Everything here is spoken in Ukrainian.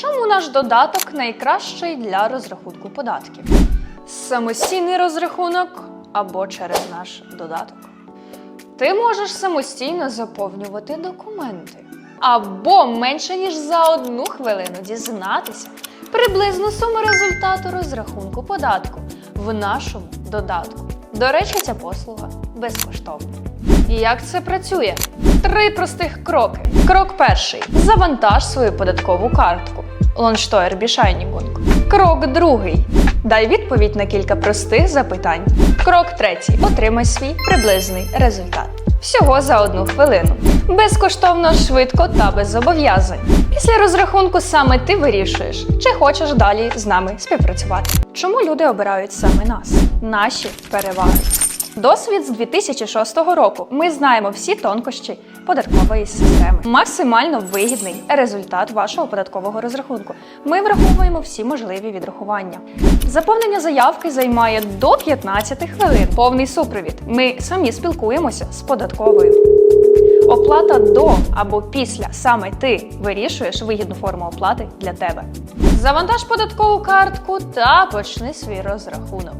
Чому наш додаток найкращий для розрахунку податків? Самостійний розрахунок або через наш додаток. Ти можеш самостійно заповнювати документи. Або менше ніж за одну хвилину дізнатися приблизну суму результату розрахунку податку в нашому додатку. До речі, ця послуга безкоштовна. І як це працює? Три простих кроки. Крок перший: завантаж свою податкову картку. Лонштойр Бішайнігунг. Крок другий. Дай відповідь на кілька простих запитань. Крок третій. Отримай свій приблизний результат. Всього за одну хвилину. Безкоштовно, швидко та без зобов'язань. Після розрахунку саме ти вирішуєш, чи хочеш далі з нами співпрацювати. Чому люди обирають саме нас? Наші переваги. Досвід з 2006 року. Ми знаємо всі тонкощі податкової системи. Максимально вигідний результат вашого податкового розрахунку. Ми враховуємо всі можливі відрахування. Заповнення заявки займає до 15 хвилин. Повний супровід. Ми самі спілкуємося з податковою. Оплата до або після саме ти вирішуєш вигідну форму оплати для тебе. Завантаж податкову картку та почни свій розрахунок.